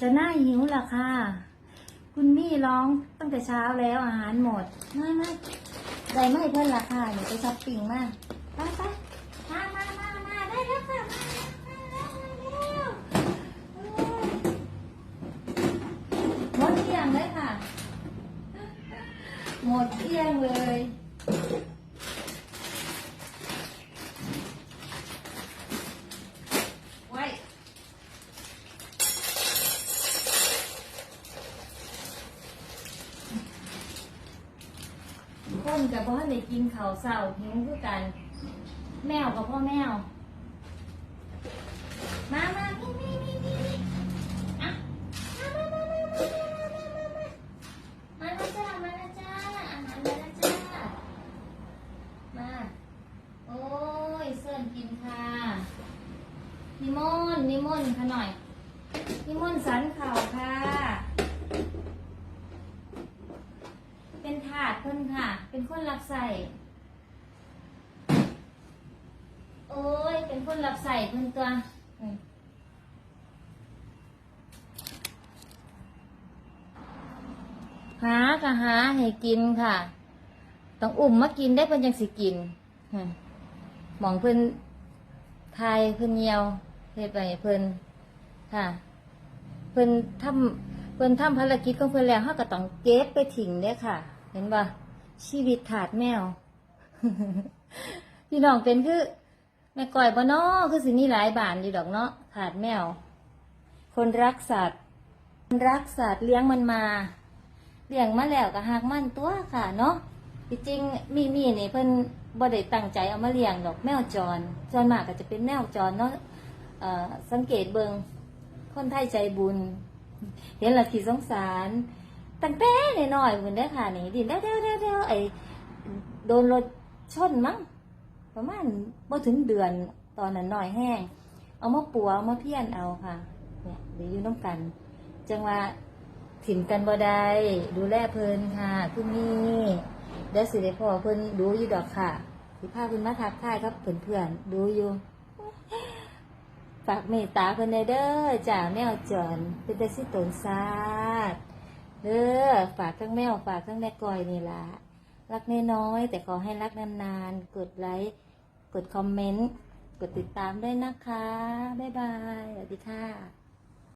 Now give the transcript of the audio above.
จะหน่าหิวเหรอค่ะ คุณมี่ร้องตั้งแต่เช้าแล้วอาหารหมดไม่ไม่ได้ไม่เพิ่นละค่ะเดี๋ยวไปช้อปปิ้งมาไปไปมามามามาได้แล้วค่ะมาแล้วมาแล้วหมดเกลี้ยงเลยค่ะ หมดเกลี้ยงเลย ไว้ คนกับพ่อในกินข้าวเศร้าหิวคือกัน แมวกับพ่อแมว มามานี่นี่นี่นี่อะมามามามามามามามามามาแล้วจ้ามาแล้วจ้าอาหารมาแล้วจ้ามาโอ้ยเสิร์นกินค่ะนิมนต์นิมนต์ค่ะหน่อยนิมนต์สันเข่าค่ะ เป็นถาดเพิ่นค่ะ เป็นคนรับใส่โอ้ย เป็นคนรับใส่เพิ่นตัวหากะหาให้กินค่ะ ต้องอุ่มมากินได้เพิ่นยังสิกินอืมหมองเพิ่นทายเพิ่นเยียวเฮ็ดไปเพิ่นค่ะ เพิ่นทำเพิ่นทำภารกิจของเพิ่นแล้วเฮาก็ต้องเก็บไปทิ้งเด้อค่ะ เห็นบ่ ชีวิตถาดแมว พี่น้องเป็นคือ แม่ก้อยบ่เนาะคือสิมีหลายบานอยู่ดอกเนาะถาดแมว คนรักสัตว์คนรักสัตว์เลี้ยงมันมาเลี้ยงมาแล้วก็หักมันตัวค่ะเนาะจริงมีมีนี่เพิ่นบ่ได้ตั้งใจเอามาเลี้ยงดอกแมวจรจรมากก็จะเป็นแมวจรเนาะสังเกตเบิงคนไทยใจบุญ เห็นละขีสงสาร ตั้งแต่น้อยๆเหมือนได้อค่ะนี่ดินเด้วเด้วเด้วเด้วไอ้โดนรถชนมั้งประมาณบ่ถึงเดือนตอนนั้นหน้อยแห้ง เอามาปัวเอามาเพี้ยนเอาค่ะ เนี่ยเดี๋ยวอยู่น้ำกัน จังว่าถิ่มกันบ่ได้ดูแลเพลินค่ะคุณนี่เดี๋ยวสิได้พ่อเพิ่นดูอยู่ดอกค่ะสิพาเพิ่นมาทักทายกับเพื่อนๆดูอยู่ฝากเมตตาเพิ่นได้เด้อจ่าแมวจรเป็นแต่สิตนซาด เด้อฝากทั้งแมวฝากทั้งแม่กอยนี่ละรักน้อยๆแต่ขอให้รักนานๆ กดไลค์ กดคอมเมนต์ กดติดตามด้วยนะคะ บ๊ายบาย สวัสดีค่ะ